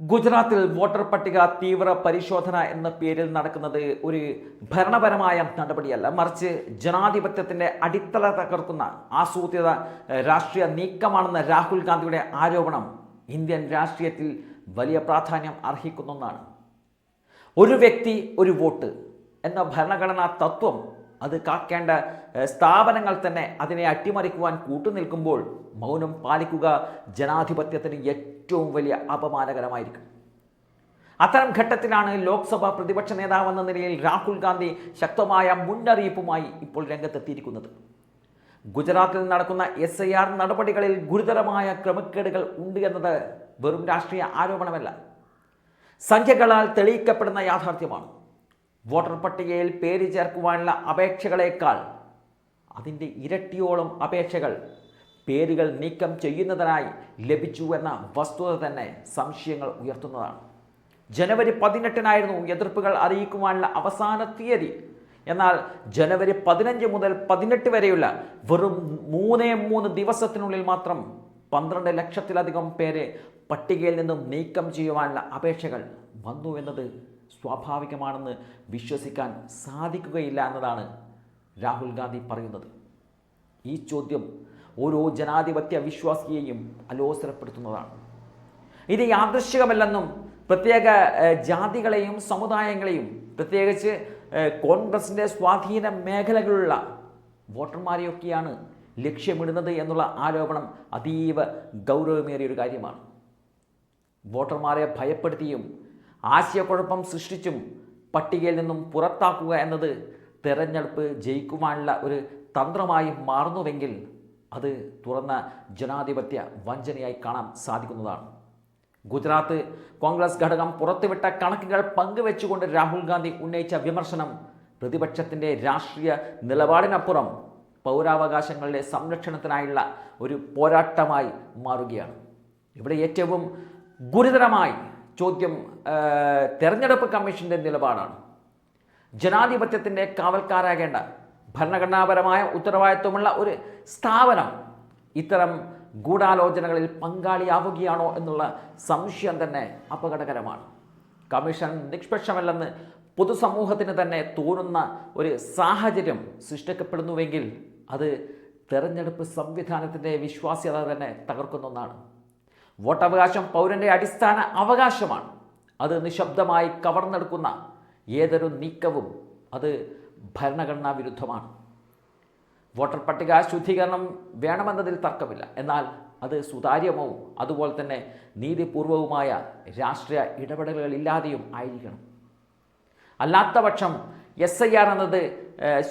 ഗുജറാത്തിൽ വോട്ടർ പട്ടിക തീവ്ര പരിശോധന എന്ന പേരിൽ നടക്കുന്നത് ഒരു ഭരണപരമായ നടപടിയല്ല. മറിച്ച് ജനാധിപത്യത്തിന്റെ അടിത്തറ തകർക്കുന്ന ആസൂത്രിത രാഷ്ട്രീയ നീക്കമാണെന്ന രാഹുൽ ഗാന്ധിയുടെ ആരോപണം ഇന്ത്യൻ രാഷ്ട്രീയത്തിൽ വലിയ പ്രാധാന്യം അർഹിക്കുന്ന ഒന്നാണ്. ഒരു വ്യക്തി ഒരു വോട്ട് എന്ന ഭരണഘടനാ തത്വം അത് കാക്കേണ്ട സ്ഥാപനങ്ങൾ തന്നെ അതിനെ അട്ടിമറിക്കുവാൻ കൂട്ടുനിൽക്കുമ്പോൾ മൗനം പാലിക്കുക ജനാധിപത്യത്തിന് ഏറ്റവും വലിയ അപമാനകരമായിരിക്കും. അത്തരം ഘട്ടത്തിലാണ് ലോക്സഭ പ്രതിപക്ഷ നേതാവെന്ന നിലയിൽ രാഹുൽ ഗാന്ധി ശക്തമായ മുന്നറിയിപ്പുമായി ഇപ്പോൾ രംഗത്തെത്തിയിരിക്കുന്നത്. ഗുജറാത്തിൽ നടക്കുന്ന എസ് ഐ ആർ നടപടികളിൽ ഗുരുതരമായ ക്രമക്കേടുകൾ ഉണ്ട് എന്നത് വെറും രാഷ്ട്രീയ ആരോപണമല്ല. സംഖ്യകളാൽ തെളിയിക്കപ്പെടുന്ന യാഥാർത്ഥ്യമാണ്. വോട്ടർ പട്ടികയിൽ പേര് ചേർക്കുവാനുള്ള അപേക്ഷകളേക്കാൾ അതിന്റെ ഇരട്ടിയോളം അപേക്ഷകൾ പേരുകൾ നീക്കം ചെയ്യുന്നതിനായി ലഭിച്ചു എന്ന വസ്തുത തന്നെ സംശയങ്ങൾ ഉയർത്തുന്നതാണ്. ജനുവരി പതിനെട്ടിനായിരുന്നു എതിർപ്പുകൾ അറിയിക്കുവാനുള്ള അവസാന തീയതി. എന്നാൽ ജനുവരി പതിനഞ്ച് മുതൽ പതിനെട്ട് വരെയുള്ള വെറും മൂന്നേ മൂന്ന് ദിവസത്തിനുള്ളിൽ മാത്രം പന്ത്രണ്ട് ലക്ഷത്തിലധികം പേരെ പട്ടികയിൽ നിന്നും നീക്കം ചെയ്യുവാനുള്ള അപേക്ഷകൾ വന്നു എന്നത് സ്വാഭാവികമാണെന്ന് വിശ്വസിക്കാൻ സാധിക്കുകയില്ല എന്നതാണ് രാഹുൽ ഗാന്ധി പറയുന്നത്. ഈ ചോദ്യം ഓരോ ജനാധിപത്യ വിശ്വാസിയെയും അലോസരപ്പെടുത്തുന്നതാണ്. ഇത് യാദൃശ്ചികമല്ലെന്നും പ്രത്യേക ജാതികളെയും സമുദായങ്ങളെയും പ്രത്യേകിച്ച് കോൺഗ്രസിന്റെ സ്വാധീന മേഖലകളിലുള്ള വോട്ടർമാരെയൊക്കെയാണ് ലക്ഷ്യമിടുന്നത് എന്നുള്ള ആരോപണം അതീവ ഗൗരവമേറിയ ഒരു കാര്യമാണ്. വോട്ടർമാരെ ഭയപ്പെടുത്തിയും ആശയക്കുഴപ്പം സൃഷ്ടിച്ചും പട്ടികയിൽ നിന്നും പുറത്താക്കുക എന്നത് തെരഞ്ഞെടുപ്പ് ജയിക്കുവാനുള്ള ഒരു തന്ത്രമായി മാറുന്നുവെങ്കിൽ അത് തുറന്ന ജനാധിപത്യ വഞ്ചനയായി കാണാൻ സാധിക്കുന്നതാണ്. ഗുജറാത്ത് കോൺഗ്രസ് ഘടകം പുറത്തുവിട്ട കണക്കുകൾ പങ്കുവെച്ചുകൊണ്ട് രാഹുൽ ഗാന്ധി ഉന്നയിച്ച വിമർശനം പ്രതിപക്ഷത്തിന്റെ രാഷ്ട്രീയ നിലപാടിനപ്പുറം പൗരാവകാശങ്ങളുടെ സംരക്ഷണത്തിനായുള്ള ഒരു പോരാട്ടമായി മാറുകയാണ്. ഇവിടെ ഏറ്റവും ഗുരുതരമായി ചോദ്യം തെരഞ്ഞെടുപ്പ് കമ്മീഷന്റെ നിലപാടാണ്. ജനാധിപത്യത്തിന്റെ കാവൽക്കാരാകേണ്ട ഭരണഘടനാപരമായ ഉത്തരവാദിത്വമുള്ള ഒരു സ്ഥാപനം ഇത്തരം ഗൂഢാലോചനകളിൽ പങ്കാളിയാവുകയാണോ എന്നുള്ള സംശയം തന്നെ അപകടകരമാണ്. കമ്മീഷൻ നിഷ്പക്ഷമല്ലെന്ന് പൊതുസമൂഹത്തിന് തന്നെ തോന്നുന്ന ഒരു സാഹചര്യം സൃഷ്ടിക്കപ്പെടുന്നുവെങ്കിൽ അത് തെരഞ്ഞെടുപ്പ് സംവിധാനത്തിന്റെ വിശ്വാസ്യത തന്നെ തകർക്കുന്ന ഒന്നാണ്. വോട്ടവകാശം പൗരന്റെ അടിസ്ഥാന അവകാശമാണ്. അത് നിശബ്ദമായി കവർന്നെടുക്കുന്ന ഏതൊരു നീക്കവും അത് ഭരണഘടനാ വിരുദ്ധമാണ്. വോട്ടർ പട്ടിക ശുദ്ധീകരണം വേണമെന്നതിൽ തർക്കമില്ല. എന്നാൽ അത് സുതാര്യമോ അതുപോലെ തന്നെ നീതിപൂർവവുമായ രാഷ്ട്രീയ ഇടപെടലുകളില്ലാതെയും ആയിരിക്കണം. അല്ലാത്തപക്ഷം എസ് ഐ ആർ എന്നത്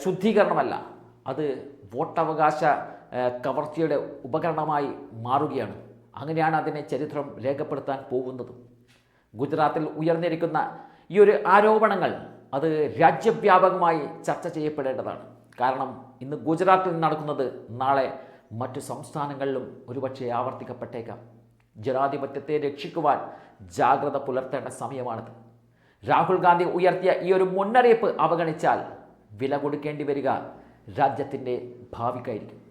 ശുദ്ധീകരണമല്ല. അത് വോട്ടവകാശ കവർച്ചയുടെ ഉപകരണമായി മാറുകയാണ്. അങ്ങനെയാണ് അതിനെ ചരിത്രം രേഖപ്പെടുത്താൻ പോകുന്നത്. ഗുജറാത്തിൽ ഉയർന്നിരിക്കുന്ന ഈ ഒരു ആരോപണങ്ങൾ അത് രാജ്യവ്യാപകമായി ചർച്ച ചെയ്യപ്പെടേണ്ടതാണ്. കാരണം ഇന്ന് ഗുജറാത്തിൽ നടക്കുന്നത് നാളെ മറ്റു സംസ്ഥാനങ്ങളിലും ഒരുപക്ഷെ ആവർത്തിക്കപ്പെട്ടേക്കാം. ജനാധിപത്യത്തെ രക്ഷിക്കുവാൻ ജാഗ്രത പുലർത്തേണ്ട സമയമാണിത്. രാഹുൽ ഗാന്ധി ഉയർത്തിയ ഈ ഒരു മുന്നറിയിപ്പ് അവഗണിച്ചാൽ വില കൊടുക്കേണ്ടി വരിക രാജ്യത്തിന്റെ ഭാവിക്കായിരിക്കും.